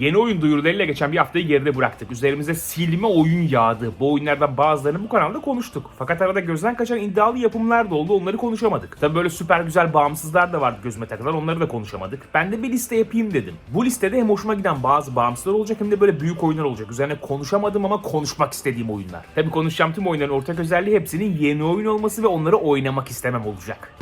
Yeni oyun duyurularıyla geçen bir haftayı geride bıraktık. Üzerimize silme oyun yağdı. Bu oyunlardan bazılarını bu kanalda konuştuk. Fakat arada gözden kaçan iddialı yapımlar da oldu onları konuşamadık. Tabi böyle süper güzel bağımsızlar da vardı gözüme takılan onları da konuşamadık. Ben de bir liste yapayım dedim. Bu listede hem hoşuma giden bazı bağımsızlar olacak hem de böyle büyük oyunlar olacak. Üzerine konuşamadım ama konuşmak istediğim oyunlar. Tabi konuşacağım tüm oyunların ortak özelliği hepsinin yeni oyun olması ve onları oynamak istemem olacak.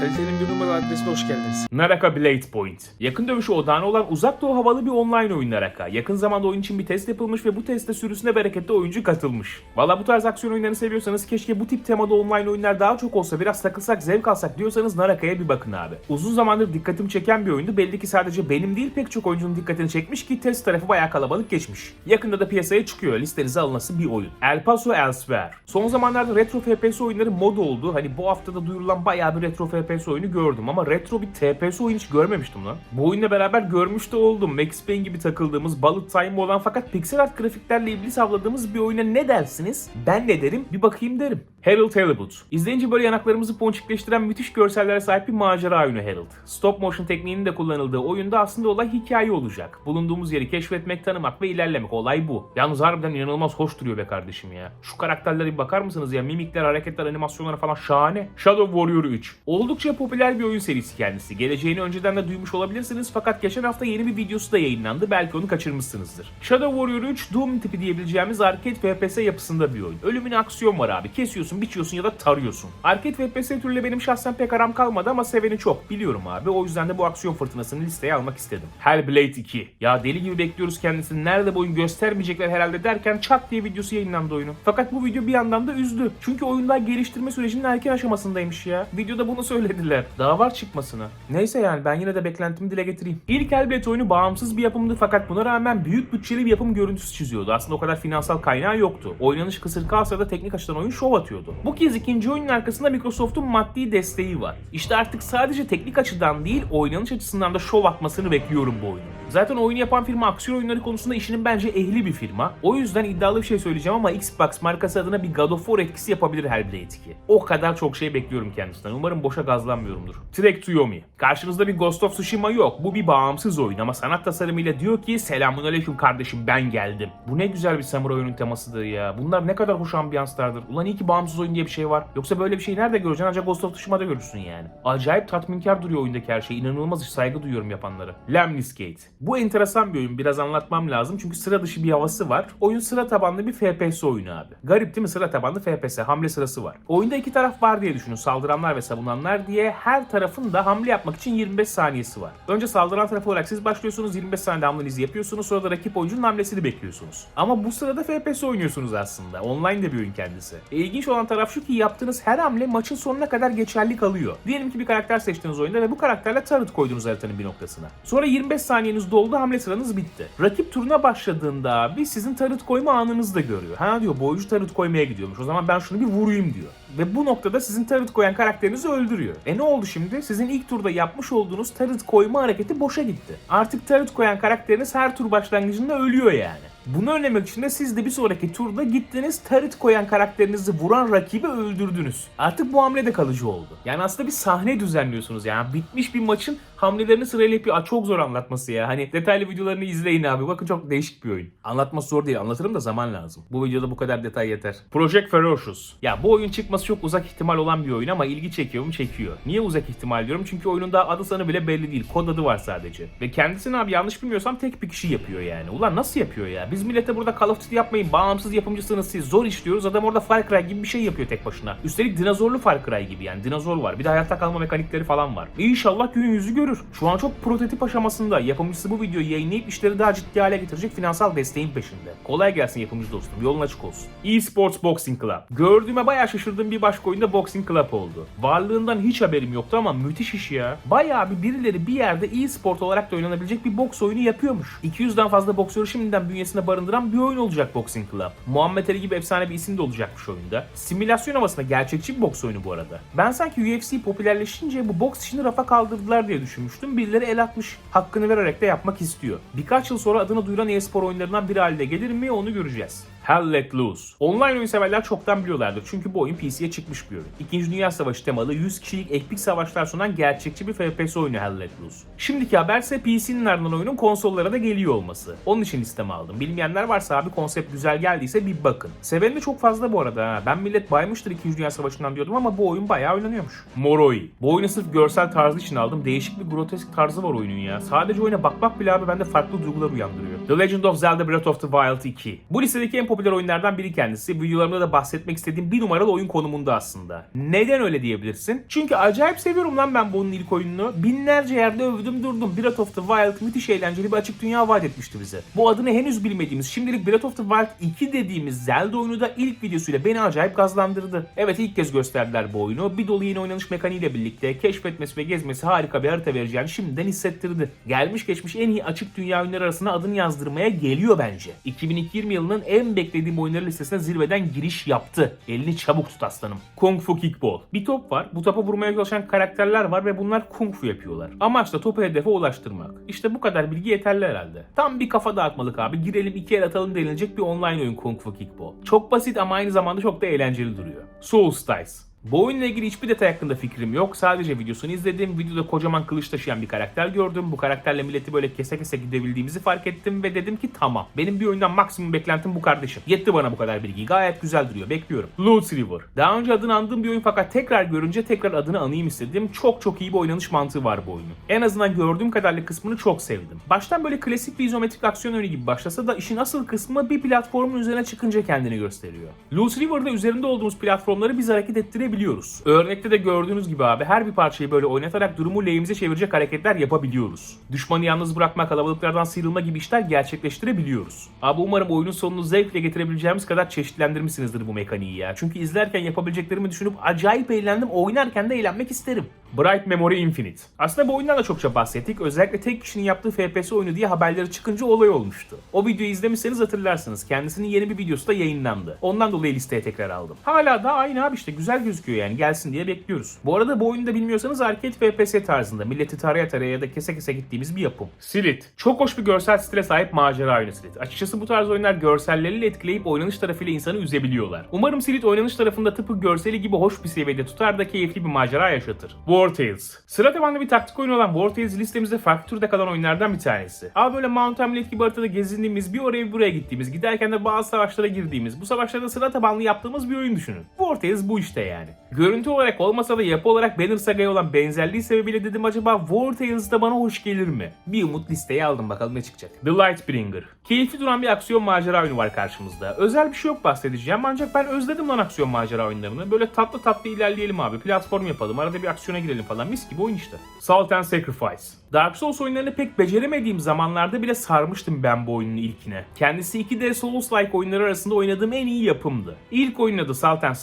Kalitenin bir numaralı adresine hoş geldiniz. Naraka Blade Point. Yakın dövüşü odağına olan uzak doğu havalı bir online oyun Naraka. Yakın zamanda oyun için bir test yapılmış ve bu testte sürüsüne bereketli oyuncu katılmış. Valla bu tarz aksiyon oyunlarını seviyorsanız keşke bu tip temada online oyunlar daha çok olsa biraz takılsak zevk alsak diyorsanız Naraka'ya bir bakın abi. Uzun zamandır dikkatimi çeken bir oyundu. Belli ki sadece benim değil pek çok oyuncunun dikkatini çekmiş ki test tarafı bayağı kalabalık geçmiş. Yakında da piyasaya çıkıyor listenize alınası bir oyun. El Paso Elsewhere. Son zamanlarda retro FPS oyunları moda oldu. Hani bu haftada duyurulan bayağı bir retro FPS oyunu gördüm ama retro bir TPS oyun hiç görmemiştim lan. Bu oyunla beraber görmüş de oldum. Max Payne gibi takıldığımız, bullet time olan fakat pixel art grafiklerle iblis avladığımız bir oyuna ne dersiniz? Ben ne derim? Bir bakayım derim. Harold Halibut. İzleyince böyle yanaklarımızı ponçikleştiren müthiş görsellere sahip bir macera oyunu Harold. Stop motion tekniğinin de kullanıldığı oyunda aslında olay hikaye olacak. Bulunduğumuz yeri keşfetmek, tanımak ve ilerlemek. Olay bu. Yalnız harbiden inanılmaz hoş duruyor be kardeşim ya. Şu karakterlere bir bakar mısınız ya? Mimikler, hareketler, animasyonlar falan şahane. Shadow Warrior 3. Oldukça popüler bir oyun serisi kendisi. Geleceğini önceden de duymuş olabilirsiniz fakat geçen hafta yeni bir videosu da yayınlandı. Belki onu kaçırmışsınızdır. Shadow Warrior 3 Doom tipi diyebileceğimiz arcade FPS yapısında bir oyun. Ölümün aksiyon var abi. Kesiyorsun, biçiyorsun ya da tarıyorsun. Arcade FPS türüyle benim şahsen pek aram kalmadı ama seveni çok. Biliyorum abi. O yüzden de bu aksiyon fırtınasını listeye almak istedim. Hellblade 2. Ya deli gibi bekliyoruz kendisini. Nerede bu oyun göstermeyecekler herhalde derken çat diye videosu yayınlandı oyunun. Fakat bu video bir yandan da üzdü. Çünkü oyun daha geliştirme sürecinin erken aşamasındaymış ya. Videoda bunu söylediler. Daha var çıkmasına. Neyse yani ben yine de beklentimi dile getireyim. İlk Hellblade oyunu bağımsız bir yapımdı fakat buna rağmen büyük bütçeli bir yapım görüntüsü çiziyordu. Aslında o kadar finansal kaynağı yoktu. Oynanış kısır kalsa da teknik açıdan oyun şov atıyordu. Bu kez ikinci oyunun arkasında Microsoft'un maddi desteği var. İşte artık sadece teknik açıdan değil oynanış açısından da şov atmasını bekliyorum bu oyunu. Zaten oyunu yapan firma aksiyon oyunları konusunda işinin bence ehli bir firma. O yüzden iddialı bir şey söyleyeceğim ama Xbox markası adına bir God of War etkisi yapabilir Hellblade 2. O kadar çok şey bekliyorum kendisinden. Umarım boşa gazlanmıyorumdur. Trek to Yomi. Karşınızda bir Ghost of Tsushima yok. Bu bir bağımsız oyun ama sanat tasarımıyla diyor ki selamun aleyküm kardeşim ben geldim. Bu ne güzel bir samuray oyunun temasıdır ya. Bunlar ne kadar hoş ambiyanslardır. Ulan iyi ki bağımsız oyun diye bir şey var. Yoksa böyle bir şey nerede göreceksin? Ancak Ghost of Tsushima'da görürsün yani. Acayip tatminkar duruyor oyundaki her şey. İnanılmaz saygı duyuyorum yapanlara. Lemnis Gate. Bu enteresan bir oyun. Biraz anlatmam lazım çünkü sıra dışı bir havası var. Oyun sıra tabanlı bir FPS oyunu abi. Garip değil mi? Sıra tabanlı FPS. Hamle sırası var. Oyunda iki taraf var diye düşünün. Saldıranlar ve savunanlar diye her tarafın da hamle yapmak için 25 saniyesi var. Önce saldıran taraf olarak siz başlıyorsunuz. 25 saniyede hamlenizi yapıyorsunuz. Sonra da rakip oyuncunun hamlesini bekliyorsunuz. Ama bu sırada FPS oynuyorsunuz aslında. Online de bir oyun kendisi. E, ilginç olan taraf şu ki yaptığınız her hamle maçın sonuna kadar geçerli kalıyor. Diyelim ki bir karakter seçtiniz oyunda ve bu karakterle tarıt koydunuz haritanın bir noktasına. Sonra 25 saniyeniz doldu hamle sıranız bitti. Rakip turuna başladığında abi sizin tarıt koyma anınızı da görüyor. Ha diyor bu oyuncu tarıt koymaya gidiyormuş. O zaman ben şunu bir vurayım diyor. Ve bu noktada sizin tarıt koyan karakterinizi öldürüyor. E ne oldu şimdi? Sizin ilk turda yapmış olduğunuz tarıt koyma hareketi boşa gitti. Artık tarıt koyan karakteriniz her tur başlangıcında ölüyor yani. Bunu önlemek için de siz de bir sonraki turda gittiniz tarıt koyan karakterinizi vuran rakibi öldürdünüz. Artık bu hamle de kalıcı oldu. Yani aslında bir sahne düzenliyorsunuz yani. Bitmiş bir maçın hamlelerini sırayla yapıyor. Aa, çok zor anlatması ya. Hani detaylı videolarını izleyin abi. Bakın çok değişik bir oyun. Anlatması zor değil. Anlatırım da zaman lazım. Bu videoda bu kadar detay yeter. Project Ferocious. Ya bu oyun çıkması çok uzak ihtimal olan bir oyun ama ilgi çekiyor mu? Çekiyor. Niye uzak ihtimal diyorum? Çünkü oyunun daha adı sanı bile belli değil. Kod adı var sadece. Ve kendisini abi yanlış bilmiyorsam tek bir kişi yapıyor yani. Ulan nasıl yapıyor ya? Biz millete burada Call of Duty yapmayın. Bağımsız yapımcısınız siz. Zor işliyoruz. Adam orada Far Cry gibi bir şey yapıyor tek başına. Üstelik dinozorlu Far Cry gibi yani. Dinozor var. Bir de hayatta kalma mekanikleri falan var. İnşallah gün yüzü görür. Şu an çok prototip aşamasında. Yapımcısı bu videoyu yayınlayıp işleri daha ciddi hale getirecek finansal desteğin peşinde. Kolay gelsin yapımcı dostum. Yolun açık olsun. eSports Boxing Club. Gördüğüme bayağı şaşırdığım bir başka oyunda Boxing Club oldu. Varlığından hiç haberim yoktu ama müthiş iş ya. Bayağı bir birileri bir yerde e-sport olarak da oynanabilecek bir boks oyunu yapıyormuş. 200'den fazla boksörü şimdiden bünyesinde barındıran bir oyun olacak Boxing Club. Muhammed Ali gibi efsane bir isim de olacakmış oyunda. Simülasyon havasında gerçekçi bir boks oyunu bu arada. Ben sanki UFC popülerleşince bu boks işini rafa kaldırdılar diye düşünmüştüm. Birileri el atmış. Hakkını vererek de yapmak istiyor. Birkaç yıl sonra adını duyuran e-spor oyunlarından biri haline gelir mi onu göreceğiz. Hell Let Loose. Online oyun severler çoktan biliyorlardır çünkü bu oyun PC'ye çıkmış bir oyun. İkinci Dünya Savaşı temalı 100 kişilik epik savaşlar sunan gerçekçi bir FPS oyunu Hell Let Loose. Şimdiki haber ise PC'nin ardından oyunun konsollara da geliyor olması. Onun için listeme aldım. Bilmeyenler varsa abi konsept güzel geldiyse bir bakın. Seveni de çok fazla bu arada. Ben millet baymıştır 2. Dünya Savaşı'ndan diyordum ama bu oyun bayağı oynanıyormuş. Moroi. Bu oyunu sırf görsel tarzı için aldım. Değişik bir grotesk tarzı var oyunun ya. Sadece oyuna bakmak bile abi bende farklı duygular uyandırıyor. The Legend of Zelda Breath of the Wild 2. Bu listedeki en popüler oyunlardan biri kendisi. Videolarımda da bahsetmek istediğim bir numaralı oyun konumunda aslında. Neden öyle diyebilirsin? Çünkü acayip seviyorum lan ben bunun ilk oyununu. Binlerce yerde övdüm durdum. Breath of the Wild müthiş eğlenceli bir açık dünya vaat etmişti bize. Bu adını henüz bilmediğimiz şimdilik Breath of the Wild 2 dediğimiz Zelda oyunu da ilk videosuyla beni acayip gazlandırdı. Evet ilk kez gösterdiler bu oyunu. Bir dolu yeni oynanış mekaniğiyle birlikte keşfetmesi ve gezmesi harika bir harita vereceğini şimdiden hissettirdi. Gelmiş geçmiş en iyi açık dünya oyunları arasına adını yazdırmaya geliyor bence. 2020 yılının en beklediğim oyunları listesine zirveden giriş yaptı. Elini çabuk tut aslanım. Kung Fu Kickball. Bir top var. Bu topa vurmaya çalışan karakterler var ve bunlar kung fu yapıyorlar. Amaç da topu hedefe ulaştırmak. İşte bu kadar bilgi yeterli herhalde. Tam bir kafa dağıtmalık abi. Girelim iki el atalım denilecek bir online oyun Kung Fu Kickball. Çok basit ama aynı zamanda çok da eğlenceli duruyor. Soulstice. Bu oyunla ilgili hiçbir detay hakkında fikrim yok. Sadece videosunu izledim. Videoda kocaman kılıç taşıyan bir karakter gördüm. Bu karakterle milleti böyle kese kese gidebildiğimizi fark ettim ve dedim ki tamam. Benim bir oyundan maksimum beklentim bu kardeşim. Yetti bana bu kadar bilgi. Gayet güzel duruyor. Bekliyorum. Loot River. Daha önce adını andığım bir oyun fakat tekrar görünce tekrar adını anayım istedim. Çok çok iyi bir oynanış mantığı var bu oyunun. En azından gördüğüm kadarıyla kısmını çok sevdim. Baştan böyle klasik bir izometrik aksiyon oyunu gibi başlasa da işin asıl kısmı bir platformun üzerine çıkınca kendini gösteriyor. Loot River'da üzerinde olduğumuz platformları biz hareket ettirebiliyoruz. Örnekte de gördüğünüz gibi abi her bir parçayı böyle oynatarak durumu lehimize çevirecek hareketler yapabiliyoruz. Düşmanı yalnız bırakma, kalabalıklardan sıyrılma gibi işler gerçekleştirebiliyoruz. Abi umarım oyunun sonunu zevkle getirebileceğimiz kadar çeşitlendirmişsinizdir bu mekaniği ya. Çünkü izlerken yapabileceklerimi düşünüp acayip eğlendim, oynarken de eğlenmek isterim. Bright Memory Infinite. Aslında bu oyundan da çokça bahsettik. Özellikle tek kişinin yaptığı FPS oyunu diye haberleri çıkınca olay olmuştu. O videoyu izlemişseniz hatırlarsınız. Kendisinin yeni bir videosu da yayınlandı. Ondan dolayı listeye tekrar aldım. Hala da aynı abi işte güzel gözüküyor yani gelsin diye bekliyoruz. Bu arada bu oyunu da bilmiyorsanız arcade FPS tarzında milleti taraya taraya ya da kese kese gittiğimiz bir yapım. Silit. Çok hoş bir görsel stile sahip macera oyunu Silit. Açıkçası bu tarz oyunlar görselleriyle etkileyip oynanış tarafıyla insanı üzebiliyorlar. Umarım Silit oynanış tarafında tıpkı görseli gibi hoş bir seviyede tutar da keyifli bir macera yaşatır. War Tales. Sıra tabanlı bir taktik oyunu olan War Tales listemizde farklı türde kalan oyunlardan bir tanesi. Abi böyle Mount Hamlet gibi haritada gezindiğimiz, bir oraya bir buraya gittiğimiz, giderken de bazı savaşlara girdiğimiz, bu savaşlarda sıra tabanlı yaptığımız bir oyun düşünün. War Tales bu işte yani. Görüntü olarak olmasa da yapı olarak Banner Saga'ya olan benzerliği sebebiyle dedim acaba War Tales da bana hoş gelir mi? Bir umut listeye aldım bakalım ne çıkacak. The Lightbringer. Keyifli duran bir aksiyon macera oyunu var karşımızda. Özel bir şey yok bahsedeceğim ancak ben özledim lan aksiyon macera oyunlarını. Böyle tatlı tatlı ilerleyelim abi. Platform yapalım. Arada bir aksiyona girelim falan. Mis gibi oyun işte. Salt and Sacrifice. Dark Souls oyunlarını pek beceremediğim zamanlarda bile sarmıştım ben bu oyunun ilkine. Kendisi 2D Souls-like oyunları arasında oynadığım en iyi yapımdı. İlk oyunun adı Salt and.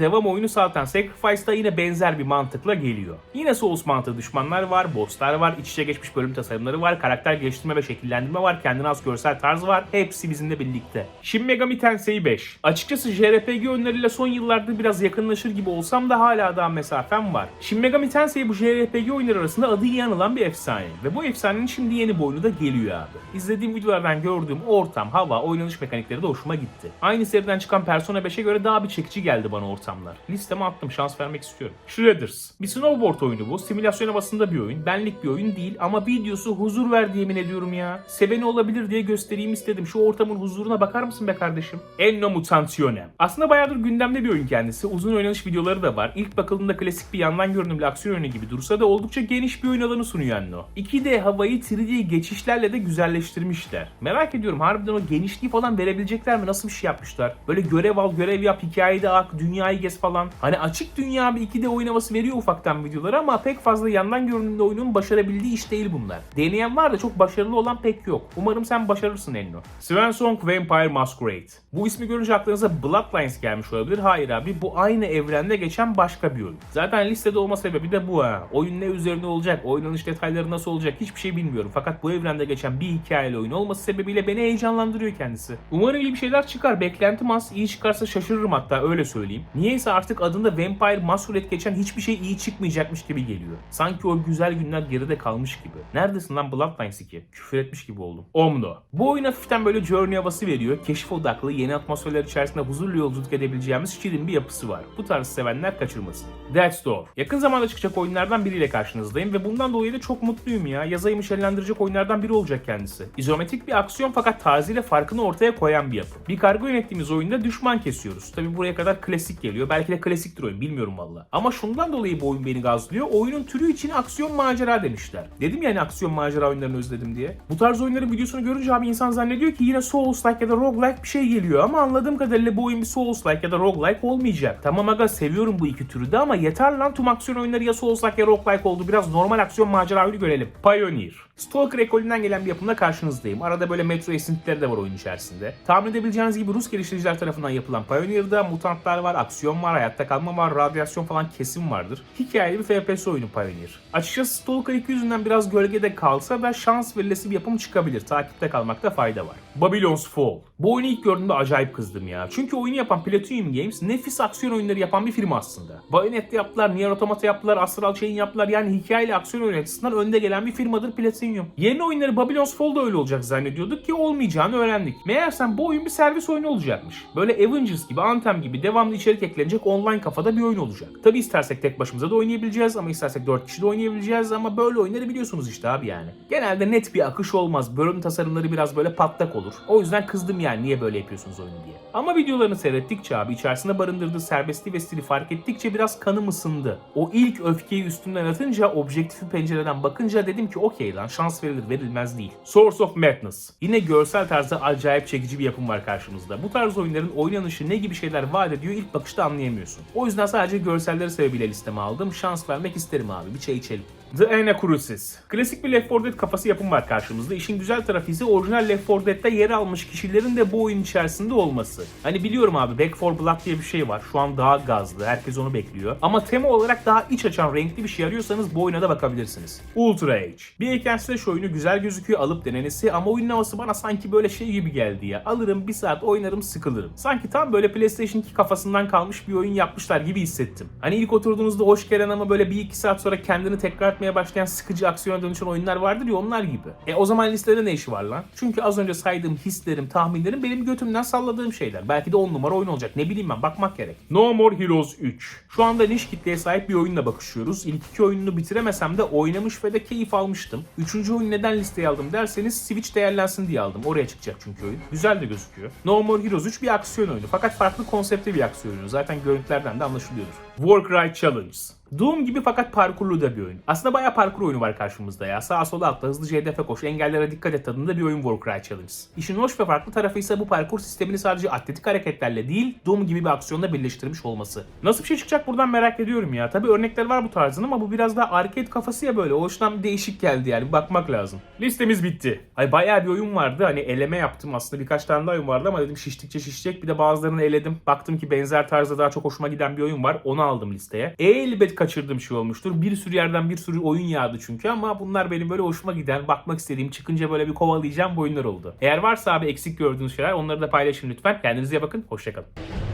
Devam oyunu Salt and Sacrifice'da yine benzer bir mantıkla geliyor. Yine Souls mantığı düşmanlar var, bosslar var, iç içe geçmiş bölüm tasarımları var, karakter geliştirme ve şekillendirme var, kendine az görsel tarz var. Hepsi bizimle birlikte. Shin Megami Tensei 5. Açıkçası JRPG oyunlarıyla son yıllarda biraz yakınlaşır gibi olsam da hala daha mesafem var. Shin Megami Tensei bu JRPG oyunları arasında adı iyi anılan bir efsane. Ve bu efsanenin şimdi yeni bir oyunu da geliyor abi. İzlediğim videolardan gördüğüm ortam, hava, oynanış mekanikleri de hoşuma gitti. Aynı seriden çıkan Persona 5'e göre daha bir çekici geldi bana ortamlar. Listeme attım şans vermek istiyorum. Shredders. Bir snowboard oyunu bu. Simülasyon havasında bir oyun. Benlik bir oyun değil ama videosu huzur verdi yemin ediyorum ya. Seveni olabilir diye göstereyim istedim. Şu ortamın huzuruna bakar mısın be kardeşim? Enno Mutantionem. Aslında bayağıdır gündemde bir oyun kendisi. Uzun oynanış videoları da var. İlk bakıldığında klasik bir yandan görünümlü aksiyon oyunu gibi dursa da oldukça geniş bir oyun alanı sunuyor Enno. 2D havayı 3D geçişlerle de güzelleştirmişler. Merak ediyorum harbiden o genişliği falan verebilecekler mi? Nasıl bir şey yapmışlar? Böyle görev al, görev yap, hikayede ak, dünyayı gez falan. Hani açık dünya bir 2D oyun veriyor ufaktan videoları ama pek fazla yandan görünümlü oyunun başarabildiği iş değil bunlar. Deneyen var da çok başarılı olan pek yok. Umarım sen başarırsın Enno. Svensson Vampire Masquerade. Bu ismi görünce aklınıza Bloodlines gelmiş olabilir. Hayır abi bu aynı evrende geçen başka bir oyun. Zaten listede olma sebebi de bu ha. Oyun ne üzerine olacak, oynanış detayları detayları nasıl olacak hiçbir şey bilmiyorum. Fakat bu evrende geçen bir hikayeli oyun olması sebebiyle beni heyecanlandırıyor kendisi. Umarım iyi bir şeyler çıkar. Beklentim az. İyi çıkarsa şaşırırım hatta öyle söyleyeyim. Niyeyse artık adında Vampire Masquerade geçen hiçbir şey iyi çıkmayacakmış gibi geliyor. Sanki o güzel günler geride kalmış gibi. Neredesin lan Bloodlines 2? Küfür etmiş gibi oldum. Omno. Bu oyun hafiften böyle journey havası veriyor. Keşif odaklı, yeni atmosferler içerisinde huzurlu yolculuk edebileceğimiz şirin bir yapısı var. Bu tarz sevenler kaçırmasın. Death's Door. Yakın zamanda çıkacak oyunlardan biriyle karşınızdayım ve bundan dolayı da çok mutluyum ya. Yaz ayımı şenlendirecek oyunlardan biri olacak kendisi. İzometrik bir aksiyon fakat tarzıyla farkını ortaya koyan bir yapı. Bir kargo yönettiğimiz oyunda düşman kesiyoruz. Tabi buraya kadar klasik geliyor. Belki de klasiktir oyun bilmiyorum valla. Ama şundan dolayı bu oyun beni gazlıyor. Oyunun türü için aksiyon macera demişler. Dedim yani aksiyon macera oyunlarını özledim diye. Bu tarz oyunların videosunu görünce abi insan zannediyor ki yine Souls-like ya da roguelike bir şey geliyor. Ama anladığım kadarıyla bu oyun bir Souls-like ya da roguelike olmayacak. Tamam aga seviyorum bu iki türü de ama yeter lan tüm aksiyon oyunları ya Souls-like ya roguelike oldu. Biraz normal aksiyon macera oyunu görelim. Pioneer. Stalker ekolünden gelen bir yapımla karşınızdayım. Arada böyle metro esintileri de var oyun içerisinde. Tahmin edebileceğiniz gibi Rus geliştiriciler tarafından yapılan Pioneer'da mutantlar var, aksiyon var, hayatta kalma var, radyasyon falan kesin vardır. Hikayeli bir FPS oyunu Pioneer. Açıkçası Stalker 2 yüzünden biraz gölgede kalsa da şans verilesi bir yapım çıkabilir. Takipte kalmakta fayda var. Babylon's Fall. Bu oyunu ilk gördüğümde acayip kızdım ya. Çünkü oyunu yapan Platinum Games nefis aksiyon oyunları yapan bir firma aslında. Bayonetta yaptılar, Nier Automata yaptılar, Astral Chain yaptılar. Yani hikayeli aksiyon oyunu açısından önde gelen bir firmadır Platinum. Yeni oyunları Babylon's Fall da öyle olacak zannediyorduk ki olmayacağını öğrendik. Meğersem bu oyun bir servis oyunu olacakmış. Böyle Avengers gibi, Anthem gibi devamlı içerik eklenecek online kafada bir oyun olacak. Tabi istersek tek başımıza da oynayabileceğiz ama istersek 4 kişi de oynayabileceğiz ama böyle oyunları biliyorsunuz işte abi yani. Genelde net bir akış olmaz. Bölüm tasarımları biraz böyle patlak olur. O yüzden kızdım yani niye böyle yapıyorsunuz oyunu diye. Ama videolarını seyrettikçe abi içerisinde barındırdığı serbestliği ve stili fark ettikçe biraz kanım ısındı. O ilk öfkeyi üstümden atınca objektifi pencereden bakınca dedim ki okey lan şans verilir verilmez değil. Source of Madness. Yine görsel tarzda acayip çekici bir yapım var karşımızda. Bu tarz oyunların oynanışı ne gibi şeyler vaat ediyor ilk bakışta anlayamıyorsun. O yüzden sadece görselleri sebebiyle listeme aldım. Şans vermek isterim abi. Bir çay içelim. The Anacrusis. Klasik bir Left 4 Dead kafası yapım var karşımızda. İşin güzel tarafı ise orijinal Left 4 Dead'de yer almış kişilerin de bu oyun içerisinde olması. Hani biliyorum abi Back 4 Blood diye bir şey var. Şu an daha gazlı. Herkes onu bekliyor. Ama tema olarak daha iç açan renkli bir şey arıyorsanız bu oyuna da bakabilirsiniz. Ultra Age. Bir ekran slash oyunu güzel gözüküyor alıp denenesi ama oyunun havası bana sanki böyle şey gibi geldi ya. Alırım bir saat oynarım sıkılırım. Sanki tam böyle PlayStation 2 kafasından kalmış bir oyun yapmışlar gibi hissettim. Hani ilk oturduğunuzda hoş gelen ama böyle bir iki saat sonra kendini tekrar etmeye başlayan sıkıcı aksiyona dönüşen oyunlar vardır ya onlar gibi. E o zaman listede ne işi var lan? Çünkü az önce saydığım hislerim, tahminlerim benim götümden salladığım şeyler. Belki de 10 numara oyun olacak. Ne bileyim ben bakmak gerek. No More Heroes 3. Şu anda niş kitleye sahip bir oyunla bakışıyoruz. İlk iki oyununu bitiremesem de oynamış ve de keyif almıştım. Üçüncü oyun neden listeye aldım derseniz Switch değerlensin diye aldım. Oraya çıkacak çünkü oyun. Güzel de gözüküyor. No More Heroes 3 bir aksiyon oyunu. Fakat farklı konsepte bir aksiyon oyunu. Zaten görüntülerden de anlaşılıyordur. Warcry Challenge. Doom gibi fakat parkurlu da bir oyun. Aslında bayağı parkur oyunu var karşımızda ya. Sağa sola atla, hızlıca hedefe koş, engellere dikkat et tadında bir oyun Warcry Challenge. İşin hoş ve farklı tarafı ise bu parkur sistemini sadece atletik hareketlerle değil, Doom gibi bir aksiyonla birleştirmiş olması. Nasıl bir şey çıkacak buradan merak ediyorum ya. Tabi örnekler var bu tarzın ama bu biraz daha arcade kafası ya böyle. O yüzden değişik geldi yani. Bakmak lazım. Listemiz bitti. Ay bayağı bir oyun vardı. Hani eleme yaptım aslında birkaç tane daha oyun vardı ama dedim şiştikçe şişecek. Bir de bazılarını eledim. Baktım ki benzer tarzda daha çok hoşuma giden bir oyun var. Onu aldım listeye. Elbet kaçırdığım şey olmuştur. Bir sürü yerden bir sürü oyun yağdı çünkü ama bunlar benim böyle hoşuma giden, bakmak istediğim, çıkınca böyle bir kovalayacağım bu oyunlar oldu. Eğer varsa abi eksik gördüğünüz şeyler onları da paylaşın lütfen. Kendinize bakın. Hoşçakalın.